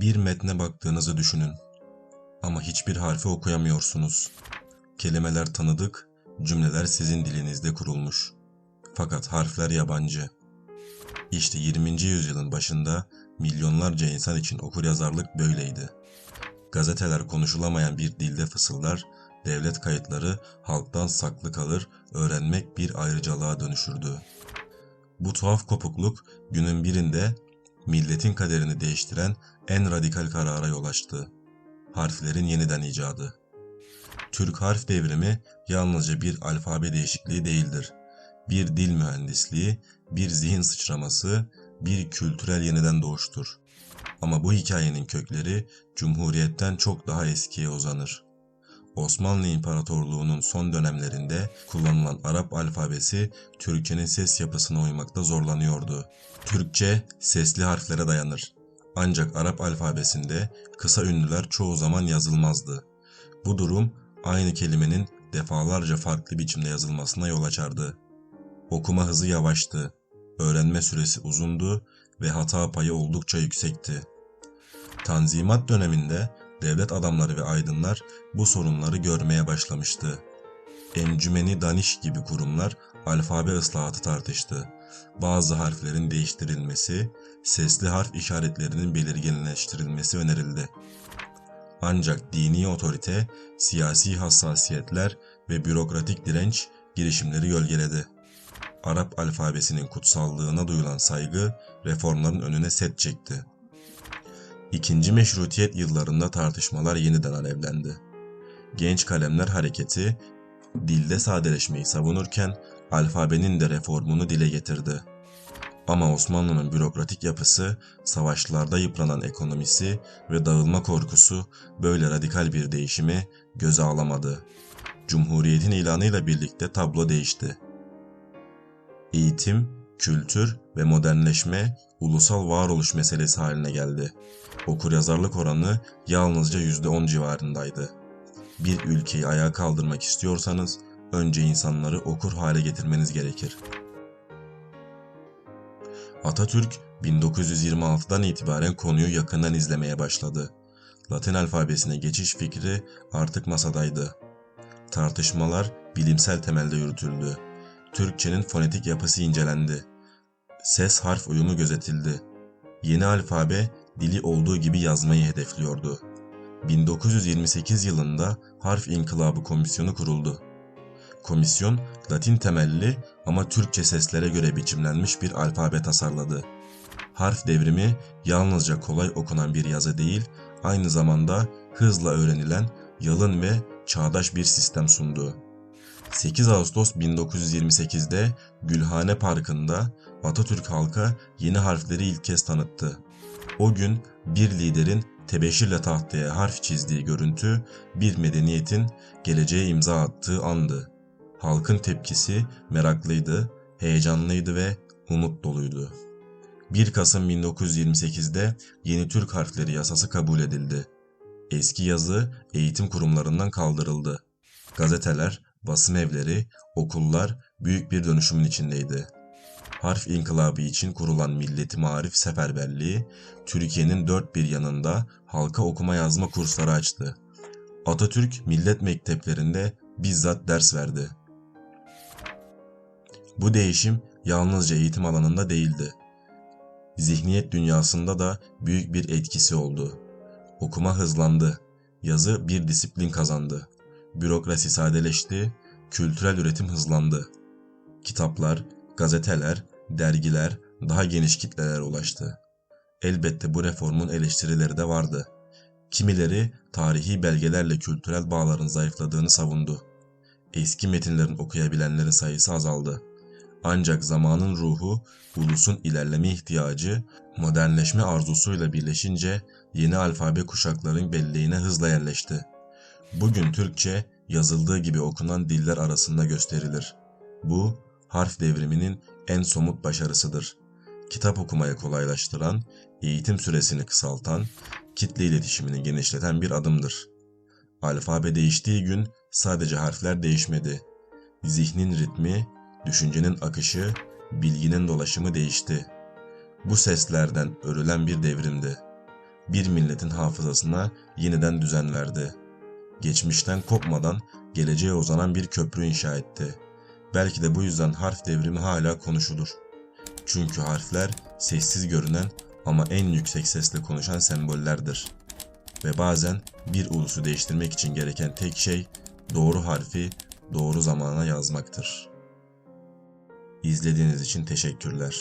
Bir metne baktığınızı düşünün. Ama hiçbir harfi okuyamıyorsunuz. Kelimeler tanıdık, cümleler sizin dilinizde kurulmuş. Fakat harfler yabancı. İşte 20. yüzyılın başında milyonlarca insan için okuryazarlık böyleydi. Gazeteler konuşulamayan bir dilde fısıldar, devlet kayıtları halktan saklı kalır, öğrenmek bir ayrıcalığa dönüşürdü. Bu tuhaf kopukluk günün birinde milletin kaderini değiştiren en radikal karara yol açtı. Harflerin yeniden icadı. Türk harf devrimi yalnızca bir alfabe değişikliği değildir. Bir dil mühendisliği, bir zihin sıçraması, bir kültürel yeniden doğuştur. Ama bu hikayenin kökleri Cumhuriyet'ten çok daha eskiye uzanır. Osmanlı İmparatorluğu'nun son dönemlerinde kullanılan Arap alfabesi Türkçenin ses yapısına uymakta zorlanıyordu. Türkçe sesli harflere dayanır. Ancak Arap alfabesinde kısa ünlüler çoğu zaman yazılmazdı. Bu durum aynı kelimenin defalarca farklı biçimde yazılmasına yol açardı. Okuma hızı yavaştı, öğrenme süresi uzundu ve hata payı oldukça yüksekti. Tanzimat döneminde devlet adamları ve aydınlar bu sorunları görmeye başlamıştı. Encümeni Daniş gibi kurumlar alfabe ıslahatı tartıştı. Bazı harflerin değiştirilmesi, sesli harf işaretlerinin belirginleştirilmesi önerildi. Ancak dini otorite, siyasi hassasiyetler ve bürokratik direnç girişimleri gölgeledi. Arap alfabesinin kutsallığına duyulan saygı reformların önüne set çekti. İkinci meşrutiyet yıllarında tartışmalar yeniden alevlendi. Genç Kalemler Hareketi dilde sadeleşmeyi savunurken alfabenin de reformunu dile getirdi. Ama Osmanlı'nın bürokratik yapısı, savaşlarda yıpranan ekonomisi ve dağılma korkusu böyle radikal bir değişimi göze alamadı. Cumhuriyetin ilanıyla birlikte tablo değişti. Eğitim, kültür ve modernleşme ulusal varoluş meselesi haline geldi. Okuryazarlık oranı yalnızca %10 civarındaydı. Bir ülkeyi ayağa kaldırmak istiyorsanız önce insanları okur hale getirmeniz gerekir. Atatürk 1926'dan itibaren konuyu yakından izlemeye başladı. Latin alfabesine geçiş fikri artık masadaydı. Tartışmalar bilimsel temelde yürütüldü. Türkçenin fonetik yapısı incelendi. Ses harf uyumu gözetildi. Yeni alfabe dili olduğu gibi yazmayı hedefliyordu. 1928 yılında Harf İnkılabı Komisyonu kuruldu. Komisyon, Latin temelli ama Türkçe seslere göre biçimlenmiş bir alfabe tasarladı. Harf devrimi yalnızca kolay okunan bir yazı değil, aynı zamanda hızla öğrenilen yalın ve çağdaş bir sistem sundu. 8 Ağustos 1928'de Gülhane Parkı'nda Atatürk halka yeni harfleri ilk kez tanıttı. O gün bir liderin tebeşirle tahtaya harf çizdiği görüntü bir medeniyetin geleceğe imza attığı andı. Halkın tepkisi meraklıydı, heyecanlıydı ve umut doluydu. 1 Kasım 1928'de yeni Türk harfleri yasası kabul edildi. Eski yazı eğitim kurumlarından kaldırıldı. Gazeteler, basım evleri, okullar büyük bir dönüşümün içindeydi. Harf inkılabı için kurulan Milleti Marif Seferberliği, Türkiye'nin dört bir yanında halka okuma yazma kursları açtı. Atatürk millet mekteplerinde bizzat ders verdi. Bu değişim yalnızca eğitim alanında değildi. Zihniyet dünyasında da büyük bir etkisi oldu. Okuma hızlandı, yazı bir disiplin kazandı. Bürokrasi sadeleşti, kültürel üretim hızlandı. Kitaplar, gazeteler, dergiler daha geniş kitlelere ulaştı. Elbette bu reformun eleştirileri de vardı. Kimileri tarihi belgelerle kültürel bağların zayıfladığını savundu. Eski metinlerin okuyabilenlerin sayısı azaldı. Ancak zamanın ruhu, ulusun ilerleme ihtiyacı, modernleşme arzusuyla birleşince yeni alfabe kuşakların belleğine hızla yerleşti. Bugün Türkçe yazıldığı gibi okunan diller arasında gösterilir. Bu, harf devriminin en somut başarısıdır. Kitap okumaya kolaylaştıran, eğitim süresini kısaltan, kitle iletişimini genişleten bir adımdır. Alfabe değiştiği gün sadece harfler değişmedi. Zihnin ritmi, düşüncenin akışı, bilginin dolaşımı değişti. Bu seslerden örülen bir devrimdi. bir milletin hafızasına yeniden düzen verdi. Geçmişten kopmadan geleceğe uzanan bir köprü inşa etti. Belki de bu yüzden harf devrimi hala konuşulur. Çünkü harfler sessiz görünen ama en yüksek sesle konuşan sembollerdir. Ve bazen bir ulusu değiştirmek için gereken tek şey doğru harfi doğru zamana yazmaktır. İzlediğiniz için teşekkürler.